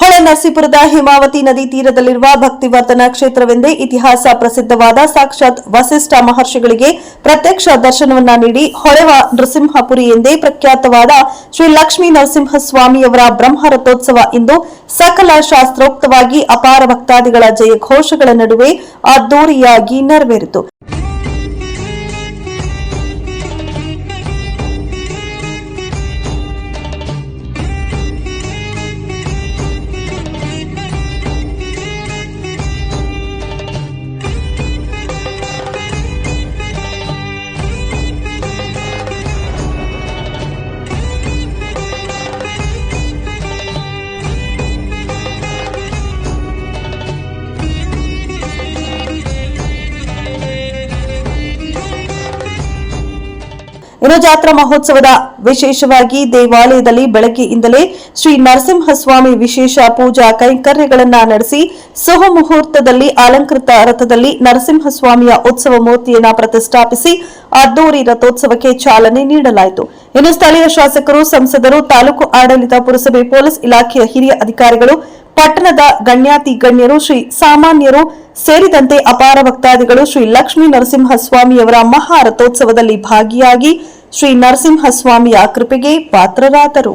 ಹೊಳೆ ನರಸೀಪುರದ ಹಿಮಾವತಿ ನದಿ ತೀರದಲ್ಲಿರುವ ಭಕ್ತಿವರ್ಧನ ಕ್ಷೇತ್ರವೆಂದೇ ಇತಿಹಾಸ ಪ್ರಸಿದ್ಧವಾದ ಸಾಕ್ಷಾತ್ ವಸಿಷ್ಠ ಮಹರ್ಷಿಗಳಿಗೆ ಪ್ರತ್ಯಕ್ಷ ದರ್ಶನವನ್ನ ನೀಡಿ ಹೊಳೆವ ನೃಸಿಂಹಪುರಿ ಎಂದೇ ಪ್ರಖ್ಯಾತವಾದ ಶ್ರೀ ಲಕ್ಷ್ಮೀ ನರಸಿಂಹಸ್ವಾಮಿಯವರ ಬ್ರಹ್ಮರಥೋತ್ಸವ ಇಂದು ಸಕಲ ಶಾಸ್ತ್ರೋಕ್ತವಾಗಿ ಅಪಾರ ಭಕ್ತಾದಿಗಳ ಜಯಘೋಷಗಳ ನಡುವೆ ಅದ್ದೂರಿಯಾಗಿ ನೆರವೇರಿತು. ಇನ್ನು ಜಾತ್ರಾ ಮಹೋತ್ಸವದ ವಿಶೇಷವಾಗಿ ದೇವಾಲಯದಲ್ಲಿ ಬೆಳಗ್ಗೆಯಿಂದಲೇ ಶ್ರೀ ನರಸಿಂಹಸ್ವಾಮಿ ವಿಶೇಷ ಪೂಜಾ ಕೈಂಕರ್ಯಗಳನ್ನ ನಡೆಸಿ ಸುಹಮುಹೂರ್ತದಲ್ಲಿ ಅಲಂಕೃತ ರಥದಲ್ಲಿ ನರಸಿಂಹಸ್ವಾಮಿಯ ಉತ್ಸವ ಮೂರ್ತಿಯನ್ನ ಪ್ರತಿಷ್ಠಾಪಿಸಿ ಅದ್ದೂರಿ ರಥೋತ್ಸವಕ್ಕೆ ಚಾಲನೆ ನೀಡಲಾಯಿತು. ಇನ್ನು ಸ್ಥಳೀಯ ಶಾಸಕರು, ಸಂಸದರು, ತಾಲೂಕು ಆಡಳಿತ, ಪುರಸಭೆ, ಪೊಲೀಸ್ ಇಲಾಖೆಯ ಹಿರಿಯ ಅಧಿಕಾರಿಗಳು ಪಟ್ಟಣದ ಗಣ್ಯಾತಿ ಗಣ್ಯರು, ಶ್ರೀ ಸಾಮಾನ್ಯರು ಸೇರಿದಂತೆ ಅಪಾರ ಭಕ್ತಾದಿಗಳು ಶ್ರೀ ಲಕ್ಷ್ಮೀ ನರಸಿಂಹಸ್ವಾಮಿಯವರ ಮಹಾರಥೋತ್ಸವದಲ್ಲಿ ಭಾಗಿಯಾಗಿ ಶ್ರೀ ನರಸಿಂಹಸ್ವಾಮಿಯ ಕೃಪೆಗೆ ಪಾತ್ರರಾದರು.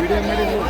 ವಿಡಿಯೋ ಮಾಡಿದ್ರು